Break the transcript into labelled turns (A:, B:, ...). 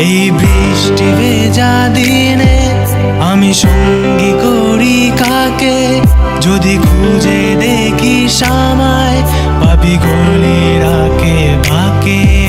A: এই বৃষ্টি ভেজা দিনে আমি সঙ্গী করি কাকে? যদি খুঁজে দেখি সামায় পাবি গলি রাখে বাকে।